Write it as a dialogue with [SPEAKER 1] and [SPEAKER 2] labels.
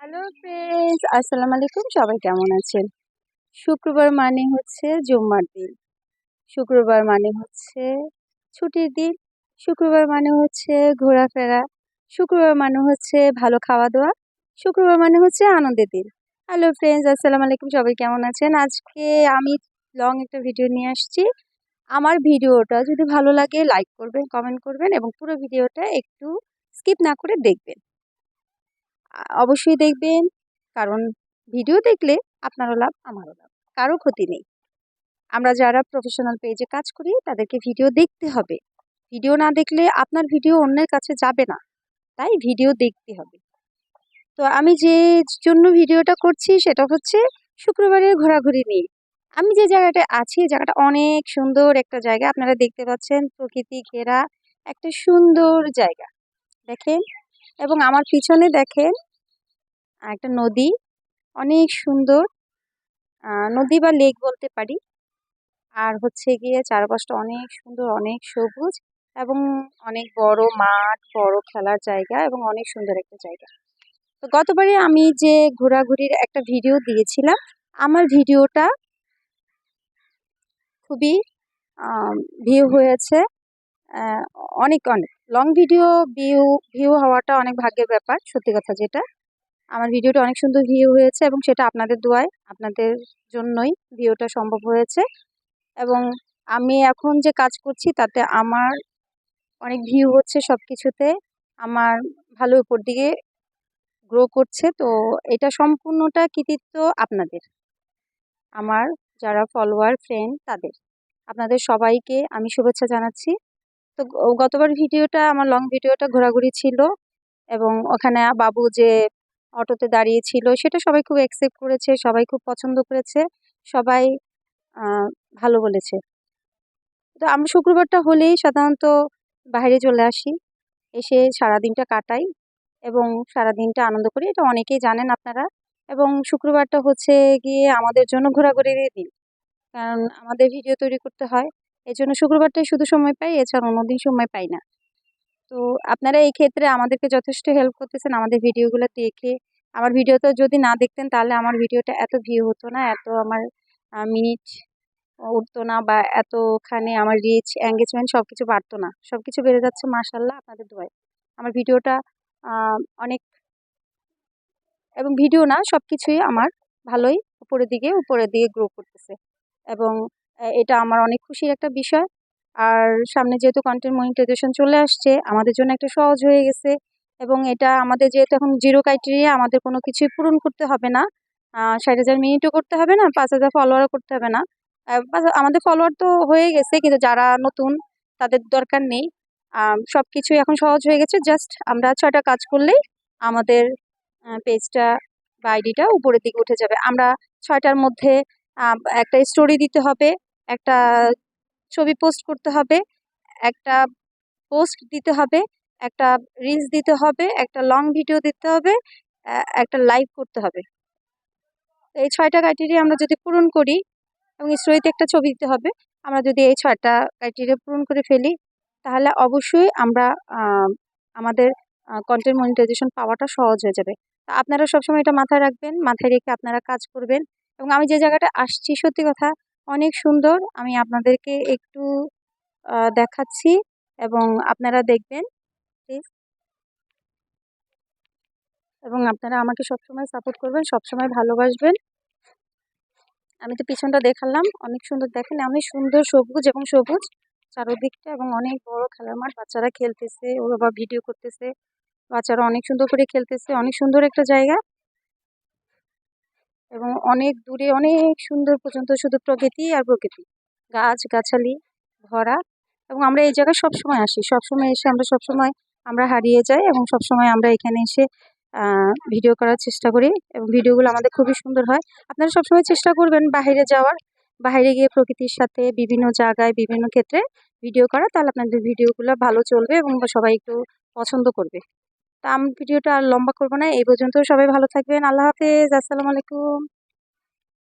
[SPEAKER 1] Hello friends আসসালামু আলাইকুম সবাই কেমন আছেন? শুক্রবার মানে হচ্ছে জুম্মার দিন। শুক্রবার মানে হচ্ছে ছুটির দিন। শুক্রবার মানে হচ্ছে ঘোরাফেরা। শুক্রবার মানে হচ্ছে ভালো খাওয়া দাওয়া শুক্রবার মানে হচ্ছে আনন্দের দিন। হ্যালো ফ্রেন্ডস আসসালামু আলাইকুম সবাই কেমন আছেন? আজকে আমি লং একটা ভিডিও নিয়ে আসছি। আমার ভিডিওটা যদি ভালো লাগে লাইক করবেন কমেন্ট করবেন এবং পুরো ভিডিওটা একটু স্কিপ না করে দেখবেন। অবশ্যই দেখবেন। কারণ ভিডিও দেখলে আপনারও লাভ, আমারও লাভ। কারও ক্ষতি নেই। আমরা যারা প্রফেশনাল পেজে কাজ করি, তাদেরকে ভিডিও দেখতে হবে। ভিডিও না দেখলে আপনার ভিডিও অন্যের কাছে যাবে না। তাই ভিডিও দেখতে হবে। তো আমি যে জন্য ভিডিওটা করছি, সেটা হচ্ছে শুক্রবারের ঘোরাঘুরি নিয়ে। আমি যে জায়গাটায় আছি জায়গাটা অনেক সুন্দর একটা জায়গা। আপনারা দেখতে পাচ্ছেন প্রকৃতি ঘেরা, একটা সুন্দর জায়গা। দেখেন এবং আমার পিছনে দেখেন একটা নদী। অনেক সুন্দর। নদী বা লেক বলতে পারি। আর হচ্ছে গিয়ে চারপাশটা অনেক সুন্দর, অনেক সবুজ এবং অনেক বড় মাঠ, বড় খেলার জায়গা এবং অনেক সুন্দর একটা জায়গা। তো গতবারে আমি যে ঘোরাঘুরির একটা ভিডিও দিয়েছিলাম, আমার ভিডিওটা খুবই ভিউ হয়েছে। অনেক অনেক। লং ভিডিও ভিউ ভিউ হওয়াটা অনেক ভাগ্যের ব্যাপার, সত্যি কথা যেটা। আমার ভিডিওটা অনেক সুন্দর ভিউ হয়েছে এবং সেটা আপনাদের দোয়ায়, আপনাদের জন্যই ভিউটা সম্ভব হয়েছে। এবং আমি এখন যে কাজ করছি, তাতে আমার অনেক ভিউ হচ্ছে সব কিছুতে আমার ভালো উপর দিকে গ্রো করছে, তো এটা সম্পূর্ণটা কৃতিত্ব আপনাদের। আমার যারা ফলোয়ার ফ্রেন্ড তাদের। আপনাদের সবাইকে আমি শুভেচ্ছা জানাচ্ছি। তো গতবার ভিডিওটা, আমার লং ভিডিওটা ঘোরাঘুরি ছিল এবং ওখানে বাবু যে অটোতে দাঁড়িয়ে ছিল সেটা সবাই খুব অ্যাকসেপ্ট করেছে, সবাই খুব পছন্দ করেছে, সবাই ভালো বলেছে। তো আমরা শুক্রবারটা হলেই সাধারণত বাইরে চলে আসি, এসে সারাদিনটা কাটাই এবং সারাদিনটা আনন্দ করি। এটা অনেকেই জানেন আপনারা এবং শুক্রবারটা হচ্ছে গিয়ে আমাদের জন্য ঘোরাঘুরির দিন। কারণ আমাদের ভিডিও তৈরি করতে হয় এই জন্য শুক্রবারটাই শুধু সময় পাই, এছাড়া অন্যদিন সময় পাই না। তো আপনারা এই ক্ষেত্রে আমাদেরকে যথেষ্ট হেল্প করতেছেন আমাদের ভিডিওগুলো দেখে। আমার ভিডিওটা যদি না দেখতেন তাহলে আমার ভিডিওটা এত ভিউ হতো না, এত আমার মিনিট উঠতো না বা এতখানে আমার রিচ এঙ্গেজমেন্ট সব কিছু বাড়তো না। সব কিছু বেড়ে যাচ্ছে মার্শাল্লাহ আপনাদের দোয়ায়। আমার ভিডিওটা অনেক এবং ভিডিও না সব কিছুই আমার ভালোই উপরের দিকে উপরের দিকে গ্রো করতেছে। এবং এটা আমার অনেক খুশির একটা বিষয়। আর সামনে যেহেতু কন্টেন্ট মনিটাইজেশন চলে আসছে, আমাদের জন্য একটা সহজ হয়ে গেছে এবং এটা আমাদের যেহেতু এখন জিরো ক্রাইটেরিয়া আমাদের কোনো কিছুই পূরণ করতে হবে না। ষাট হাজার মিনিটও করতে হবে না, পাঁচ হাজার ফলোয়ারও করতে হবে না। আমাদের ফলোয়ার তো হয়ে গেছে, কিন্তু যারা নতুন তাদের দরকার নেই। সব কিছুই এখন সহজ হয়ে গেছে জাস্ট আমরা ছয়টা কাজ করলেই আমাদের পেজটা বা আইডিটা উপরের দিকে উঠে যাবে। আমরা ছয়টার মধ্যে একটা স্টোরি দিতে হবে একটা ছবি পোস্ট করতে হবে, একটা পোস্ট দিতে হবে, একটা রিলস দিতে হবে, একটা লং ভিডিও দিতে হবে একটা লাইভ করতে হবে। এই ছয়টা ক্রাইটেরিয়া আমরা যদি পূরণ করি এবং স্টোরিতে একটা ছবি দিতে হবে, আমরা যদি এই ছয়টা ক্রাইটেরিয়া পূরণ করে ফেলি, তাহলে অবশ্যই আমরা আমাদের কন্টেন্ট মনিটাইজেশন পাওয়াটা সহজ হয়ে যাবে। তা আপনারা সবসময় এটা মাথায় রাখবেন, মাথায় রেখে আপনারা কাজ করবেন এবং আমি যে জায়গাটা আসছি সত্যি কথা অনেক সুন্দর। আমি আপনাদেরকে একটু দেখাচ্ছি এবং আপনারা দেখবেন প্লিজ এবং আপনারা আমাকে সবসময় সাপোর্ট করবেন, সবসময় ভালোবাসবেন। আমি তো পিছনটা দেখালাম, অনেক সুন্দর দেখেন অনেক সুন্দর সবুজ এবং সবুজ চারোদিকটা এবং অনেক বড় খেলার মাঠ। বাচ্চারা খেলতেছে ও বাবা ভিডিও করতেছে। বাচ্চারা অনেক সুন্দর করে খেলতেছে, অনেক সুন্দর একটা জায়গা। এবং অনেক দূরে অনেক সুন্দর পর্যন্ত শুধু প্রকৃতি আর প্রকৃতি। গাছ, গাছালি, ভরা এবং আমরা এই জায়গায় সবসময় আসি। সবসময় এসে আমরা সবসময় আমরা হারিয়ে যাই এবং সবসময় আমরা এখানে এসে ভিডিও করার চেষ্টা করি এবং ভিডিওগুলো আমাদের খুবই সুন্দর হয়। আপনারা সবসময় চেষ্টা করবেন বাইরে যাওয়ার। বাইরে গিয়ে প্রকৃতির সাথে বিভিন্ন জায়গায়, বিভিন্ন ক্ষেত্রে ভিডিও করা। তাহলে আপনাদের ভিডিওগুলো ভালো চলবে এবং সবাই একটু পছন্দ করবে। তা আমি ভিডিওটা আর লম্বা করব না, এই পর্যন্ত সবাই ভালো থাকবেন, আল্লাহ হাফেজ, আসসালামু আলাইকুম।